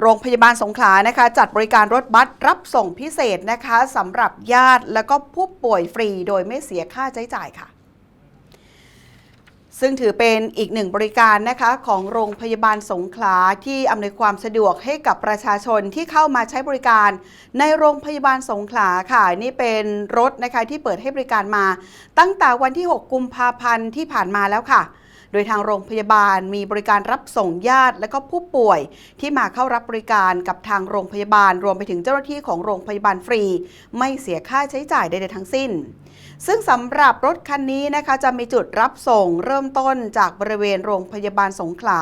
โรงพยาบาลสงขลานะคะ จัดบริการรถบัสรับส่งพิเศษนะคะสำหรับญาติแล้วก็ผู้ป่วยฟรีโดยไม่เสียค่าใช้จ่ายค่ะซึ่งถือเป็นอีกหนึ่งบริการนะคะของโรงพยาบาลสงขลาที่อำนวยความสะดวกให้กับประชาชนที่เข้ามาใช้บริการ ในโรงพยาบาลสงขลาค่ะ นี่เป็นรถนะคะที่เปิดให้บริการมา ตั้งแต่วันที่ 6 กุมภาพันธ์ที่ผ่านมาแล้วค่ะโดยทางโรงพยาบาลมีบริการรับส่งญาติ และก็ผู้ป่วยที่มาเข้ารับบริการกับทางโรงพยาบาล รวมไปถึงเจ้าหน้าที่ของโรงพยาบาลฟรี ไม่เสียค่าใช้จ่ายใดๆทั้งสิ้น ซึ่งสำหรับรถคันนี้นะคะจะมีจุดรับส่งเริ่มต้นจากบริเวณโรงพยาบาลสงขลา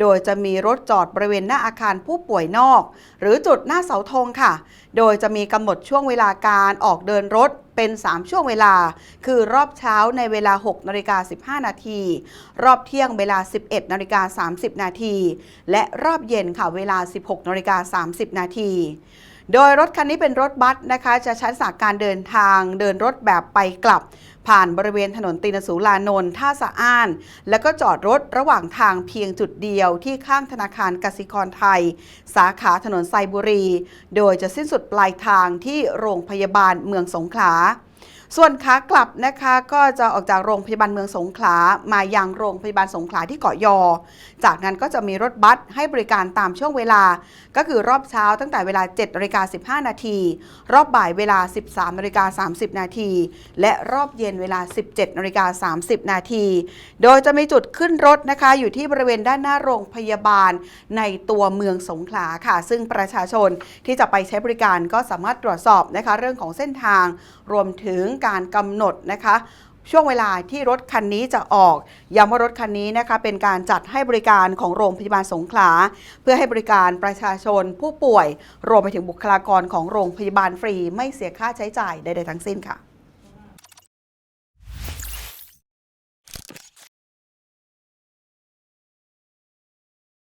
โดยจะมีรถจอดบริเวณหน้าอาคารผู้ป่วยนอก หรือจุดหน้าเสาธงค่ะ โดยจะมีกำหนดช่วงเวลาการออกเดินรถ เป็น 3 ช่วงเวลา คือรอบเช้าในเวลา 6นาฬิกา15 นาที รอบเที่ยงเวลา 11นาฬิกา30 นาที และรอบเย็นค่ะเวลา 16นาฬิกา30 นาที โดยรถคันนี้เป็นรถบัสนะคะ จะใช้สากการเดินทางเดินรถแบบไปกลับ ผ่านบริเวณถนนตีนสูลานนท์ท่าสะอ้าน แล้วก็จอดรถระหว่างทางเพียงจุดเดียวที่ข้างธนาคารกสิกรไทย สาขาถนนไซบุรี โดยจะสิ้นสุดปลายทางที่โรงพยาบาลเมืองสงขลา ส่วนขากลับนะคะก็จะออกจากโรงพยาบาลเมืองสงขลามายังโรงพยาบาลสงขลาที่เกาะยอ จากนั้นก็จะมีรถบัสให้บริการตามช่วงเวลา ก็คือรอบเช้าตั้งแต่เวลา7นาฬิกา15 นาที รอบบ่ายเวลา 13นาฬิกา30 นาที และรอบเย็นเวลา 17นาฬิกา30 นาที โดยจะมีจุดขึ้นรถนะคะอยู่ที่บริเวณด้านหน้าโรงพยาบาลในตัวเมืองสงขลาค่ะ ซึ่งประชาชนที่จะไปใช้บริการก็สามารถตรวจสอบนะคะเรื่องของเส้นทางรวมถึงการกำหนดนะคะช่วงเวลาที่รถคันนี้จะออกย้ำว่ารถคันนี้นะคะเป็นการจัดให้บริการของโรงพยาบาลสงขลา เพื่อให้บริการประชาชนผู้ป่วย รวมไปถึงบุคลากรของโรงพยาบาลฟรี ไม่เสียค่าใช้จ่ายใดๆทั้งสิ้นค่ะ